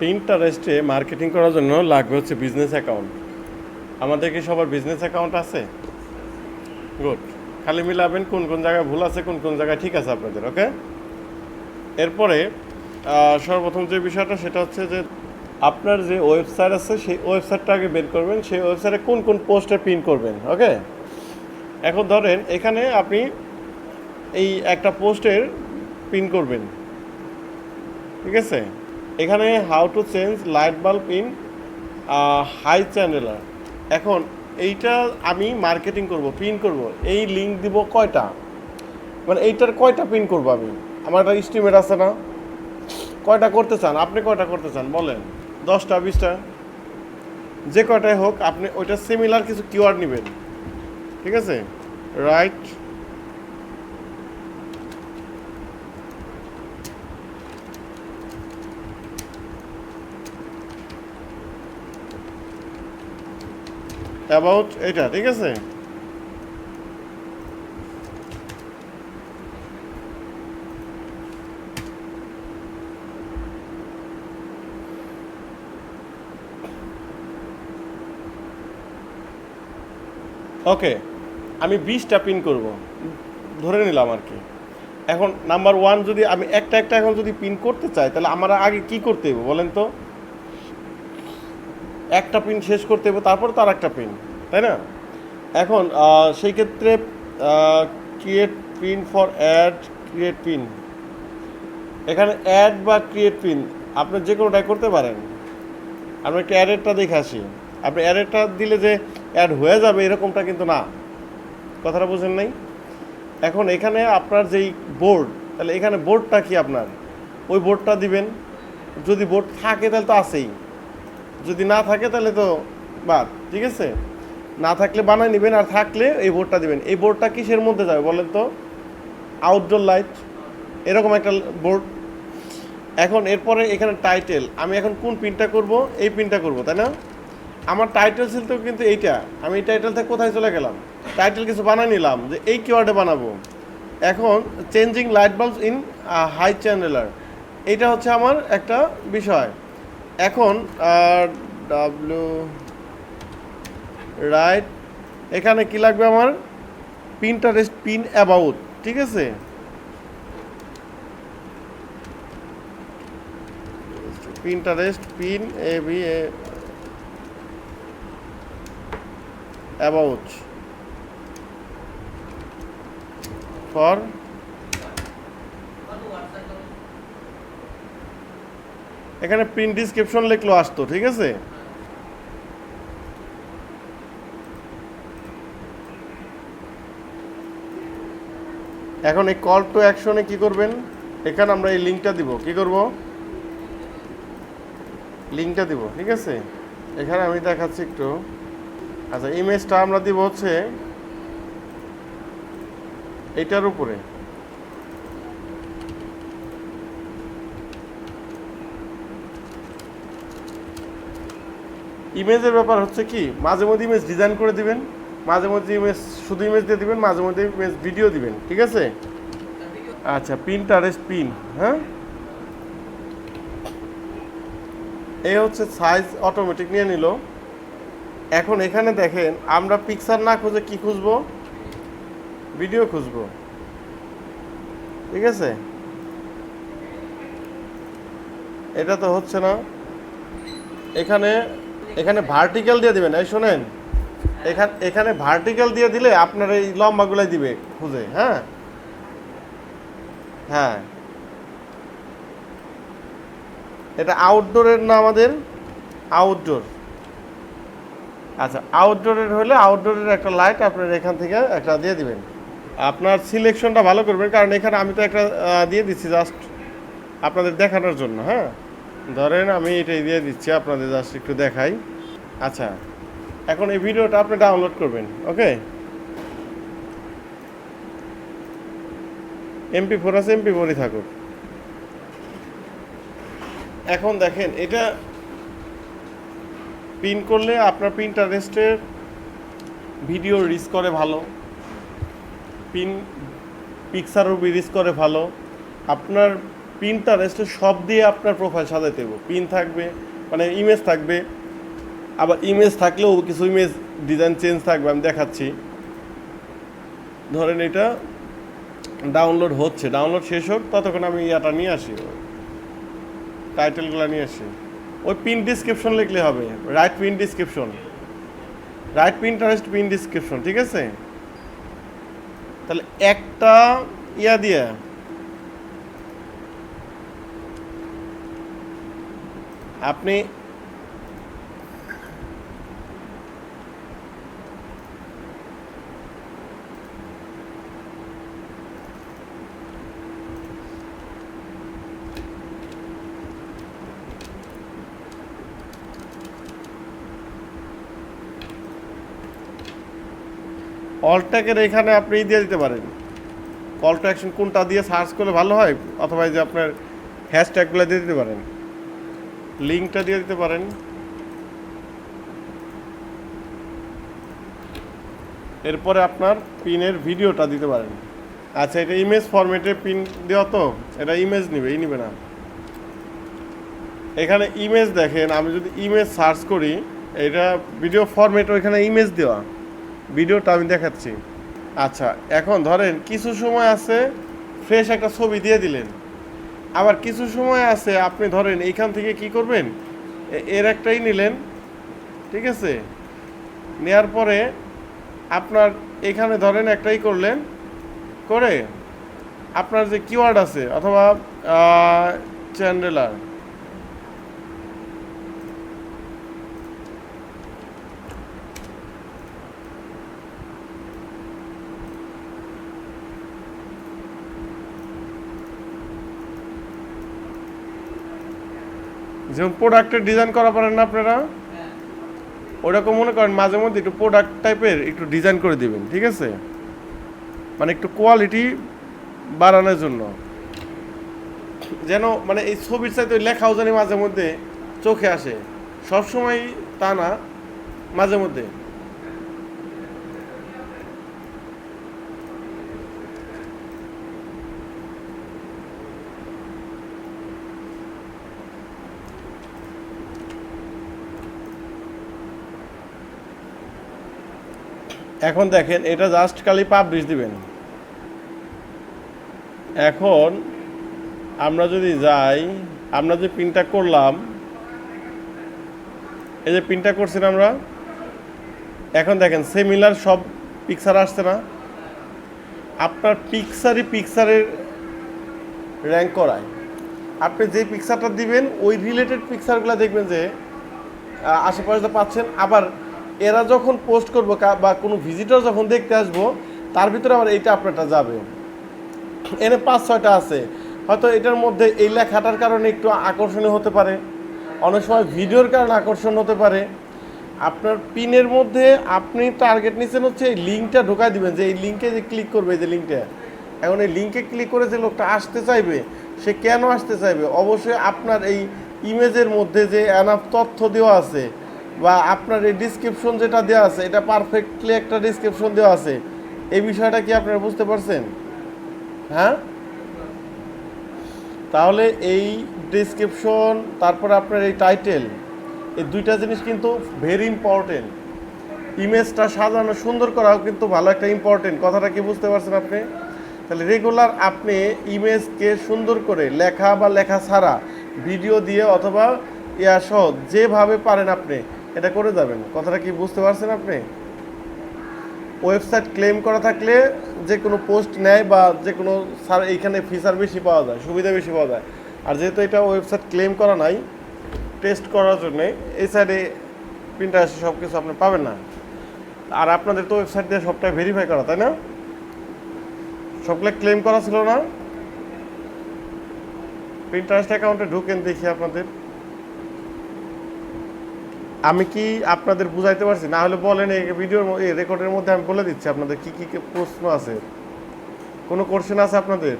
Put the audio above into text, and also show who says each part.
Speaker 1: পিন্টারেস্টে marketing করার জন্য লাগবে হচ্ছে বিজনেস অ্যাকাউন্ট আমাদের কি সবার বিজনেস অ্যাকাউন্ট আছে? গুড খালি মিলাবেন কোন কোন জায়গায় ভুল আছে, কোন কোন জায়গায় ঠিক আছে আপনাদের ওকে এরপরে সর্বপ্রথম যে বিষয়টা, সেটা হচ্ছে যে আপনার যে ওয়েবসাইট আছে, সেই ওয়েবসাইটটা আগে বের করবেন, সেই ওয়েবসাইটে কোন কোন পোস্টে পিন করবেন ওকে এখন ধরেন, এখানে আপনি এই একটা পোস্টের পিন করবেন। ঠিক আছে? এখানে how to change light bulb in high chandelier এখন এইটা আমি মার্কেটিং করব পিন করব, এই লিঙ্ক দিব কয়টা? মানে এইটার কয়টা পিন করব আমি? আমার একটা স্টিমেট আছে না? কয়টা করতে চান? আপনি কয়টা করতে চান? বলেন। দশটা, বিশটা? যে কয়টাই হোক, আপনি ওইটা সিমিলার কিছু কিওয়ার্ড নেবেন। ঠিক আছে? রাইট অ্যাবাউট এটা, ঠিক আছে? ওকে আমি বিশটা পিন করব। ধরে নিলাম আর কি। এখন নাম্বার ওয়ান যদি আমি একটা একটা এখন যদি পিন করতে চাই, তাহলে আমার আগে কি করতে হবে বলেন তো? একটা পিন শেষ করতে হবে, তারপর তার একটা পিন তাই না? এখন সেই ক্ষেত্রে create pin for add create pin এখানে অ্যাড বা ক্রিয়েট পিন আপনি যে কোনোটাই করতে পারেন। আমরা একটা অ্যাডেরটা দেখে আসি। আপনি অ্যাডেরটা দিলে যে অ্যাড হয়ে যাবে, এরকমটা কিন্তু না। কথাটা বুঝেন নাই? এখন এখানে আপনার যেই বোর্ড তাহলে এখানে বোর্ডটা কি আপনার? ওই বোর্ডটা দিবেন। যদি বোর্ড থাকে, তাহলে তো আছেই। যদি না থাকে তাহলে তো বাদ, ঠিক আছে? না থাকলে বানায় নেবেন আর থাকলে এই বোর্ডটা দিবেন। এই বোর্ডটা কিসের মধ্যে যাবে বলেন তো? আউটডোর লাইট এরকম একটা বোর্ড এখন এরপরে এখানে টাইটেল আমি এখন কোন পিনটা করব? এই পিনটা করব, তাই না? আমার টাইটেল ছিল তো কিন্তু এইটা। আমি এই টাইটেল থেকে কোথায় চলে গেলাম? টাইটেল কিছু বানাই নিলাম, যে এই কিওয়ার্ডে বানাবো। এখন changing light bulbs in high chandelier এইটা হচ্ছে আমার একটা বিষয়। এখন ডাব্লিউ রাইট এখানে কি লাগবে আমার? পিনটারেস্ট পিন অ্যাবাউট ঠিক আছে? Pinterest pin A B about for এখানে প্রিন্ট ডিসক্রিপশন লিখলো আসতো, ঠিক আছে? এখন এই কল টু অ্যাকশনে কি করবেন? এখানে আমরা এই লিঙ্কটা দিব, কি করব? লিঙ্কটা দিব, ঠিক আছে? এখানে আমি দেখাচ্ছি একটু। আচ্ছা ইমেজটা আমরা দিব হচ্ছে এটার উপরে। ইমেজের ব্যাপার হচ্ছে কি, মাঝে মধ্যে ইমেজ ডিজাইন করে দিবেন, মাঝে মধ্যে ইমেজ শুধু ইমেজ দিয়ে দিবেন, মাঝে মধ্যে ইমেজ ভিডিও দিবেন, ঠিক আছে? আচ্ছা পিনটারেস্ট পিন হ্যাঁ? এই হচ্ছে সাইজ অটোমেটিক নিয়ে নিল। এখন এখানে দেখেন, আমরা পিকচার না খুঁজে কি খুঁজবো? ভিডিও খুঁজবো। ঠিক আছে? এটা তো হচ্ছে না। এখানে এখানে ভার্টিক্যাল দিয়ে দিবেন এই শোনেন। এখানে এখানে ভার্টিক্যাল দিয়ে দিলে আপনার এই লম্বাগুলাই দিবে খুঁজে হ্যাঁ? হ্যাঁ। এটা আউটডোরের না আমাদের? আউটডোর আচ্ছা আউটডোরের হলে আউটডোরের একটা লাইট আপনার এখান থেকে একটা দিয়ে দিবেন। আপনার সিলেকশনটা ভালো করবেন কারণ এখানে আমি তো একটা দিয়ে দিচ্ছি জাস্ট আপনাদের দেখানোর জন্য হ্যাঁ? ধরেন আমি এটাই দিয়ে দিচ্ছি আপনাদের জাস্ট একটু দেখাই। আচ্ছা এখন এই ভিডিওটা আপনি ডাউনলোড করবেন, ওকে? এমপি ফোর আছে এমপি ফোরই থাকুক। এখন দেখেন, এটা পিন করলে আপনার পিনটারেস্টের ভিডিও রিচ করে ভালো। পিন পিকচারও রিচ করে ভালো। আপনার পিনটারেস্টে সব দিয়ে আপনার প্রোফাইল সাজাইতে হবে পিন থাকবে মানে ইমেজ থাকবে। আবার ইমেজ থাকলেও কিছু ইমেজ ডিজাইন চেঞ্জ থাকবে, আমি দেখাচ্ছি। ধরেন এটা ডাউনলোড হচ্ছে ডাউনলোড শেষ হোক, ততক্ষণ আমি ইয়াটা নিয়ে আসি। টাইটেলগুলো নিয়ে আসি। ওই পিন ডিসক্রিপশন লিখলে হবে write pin description write Pinterest pin description ঠিক আছে? তাহলে একটা ইয়া দিয়ে আপনি অলট্যাকের এখানে আপনি দিয়ে দিতে পারেন। কল টু অ্যাকশন কোনটা দিয়ে সার্চ করলে ভালো হয়, অথবা যে আপনার হ্যাশট্যাগুলো দিয়ে দিতে পারেন। লিঙ্কটা দিয়ে দিতে পারেন। এরপরে আপনার পিনের ভিডিওটা দিতে পারেন। আচ্ছা এটা ইমেজ ফরম্যাটে পিন দেওয়া তো, এটা ইমেজ নিবে, এই নিবে না। এখানে ইমেজ দেখেন, আমি যদি ইমেজ সার্চ করি, এটা ভিডিও ফরম্যাট ওইখানে ইমেজ দেওয়া। ভিডিওটা আমি দেখাচ্ছি। আচ্ছা এখন ধরেন কিছু সময় আছে ফ্রেশ একটা ছবি দিয়ে দিলেন। আবার কিছু সময় আছে, আপনি ধরেন এইখান থেকে কি করবেন? এর একটাই নিলেন, ঠিক আছে? নেয়ার পরে আপনার এখানে ধরেন একটাই করলেন, করে আপনার যে কিওয়ার্ড আছে অথবা চ্যান্ডেলার যেমন প্রোডাক্টের ডিজাইন করা পারেন না আপনারা? ওরকম মনে করেন মাঝে মধ্যে একটু প্রোডাক্ট টাইপের একটু ডিজাইন করে দিবেন, ঠিক আছে? মানে একটু কোয়ালিটি বাড়ানোর জন্য। যেন মানে এই ছবির চাইতে ওই লেখাও জানি মাঝে মধ্যে চোখে আসে। সবসময় তা না, মাঝে মধ্যে। এখন দেখেন, এটা জাস্ট খালি পাবলিশ দিবেন। এখন আমরা যদি যাই, আমরা যে পিনটা করলাম, এই যে পিনটা করছেন আমরা, এখন দেখেন সেমিলার সব পিকচার আসছে না। আপনার পিকচারই পিকচারের র্যাঙ্ক করায়। আপনি যে পিকচারটা দিবেন, ওই রিলেটেড পিকচারগুলো দেখবেন যে আশেপাশে পাচ্ছেন, আবার এরা যখন পোস্ট করব বা কোনো ভিজিটর যখন দেখতে আসব, তার ভিতরে আবার এইটা আপনারটা যাবে। এনে পাঁচ, ছয়টা আছে। হয়তো এটার মধ্যে এই লেখাটার কারণে একটু আকর্ষণীয় হতে পারে। অনেক সময় ভিডিওর কারণে আকর্ষণ হতে পারে। আপনার পিনের মধ্যে আপনি টার্গেট নিচ্ছেন হচ্ছে এই লিঙ্কটা ঢোকায় দিবেন, যে এই লিঙ্কে যে ক্লিক করবে, এই যে লিঙ্কটা এখন এই লিঙ্কে ক্লিক করে যে লোকটা আসতে চাইবে, সে কেন আসতে চাইবে? অবশ্যই আপনার এই ইমেজের মধ্যে যে এনাফ তথ্য দেওয়া আছে বা আপনার এই ডিসক্রিপশন যেটা দেওয়া আছে, এটা পারফেক্টলি একটা ডিসক্রিপশন দেওয়া আছে। এই বিষয়টা কি আপনারা বুঝতে পারছেন? হ্যাঁ? তাহলে এই ডিসক্রিপশন তারপর আপনার এই টাইটেল এই দুইটা জিনিস কিন্তু ভেরি ইম্পর্টেন্ট ইমেজটা সাজানো সুন্দর করাও কিন্তু ভালো একটা ইম্পর্টেন্ট কথাটা কি বুঝতে পারছেন আপনি? তাহলে রেগুলার আপনি ইমেজকে সুন্দর করে লেখা বা লেখা ছাড়া ভিডিও দিয়ে অথবা ইয়া সহ যেভাবে পারেন আপনি এটা করে যাবেন। কথাটা কি বুঝতে পারছেন আপনি? ওয়েবসাইট ক্লেম করা থাকলে যে কোনো পোস্ট নেয় বা যে কোনো সার এইখানে ফিচার বেশি পাওয়া যায়, সুবিধা বেশি পাওয়া যায়। আর যেহেতু এটা ওয়েবসাইট ক্লেম করা নাই, টেস্ট করার জন্যে এই সাইডে প্রিন্টার সব কিছু আপনি পাবেন না। আর আপনাদের তো ওয়েবসাইট দিয়ে সবটাই ভেরিফাই করা, তাই না? সবগুলো ক্লেম করা ছিল না। প্রিন্টারেস্ট অ্যাকাউন্টে ঢুকেন দেখি আপনাদের। আমি কি আপনাদের বুঝাইতে পারছি? না হলে বলেন এই ভিডিওর এই রেকর্ডের মধ্যে আমি বলে দিচ্ছি আপনাদের কি কি প্রশ্ন আছে। কোনো কোশ্চেন আছে আপনাদের?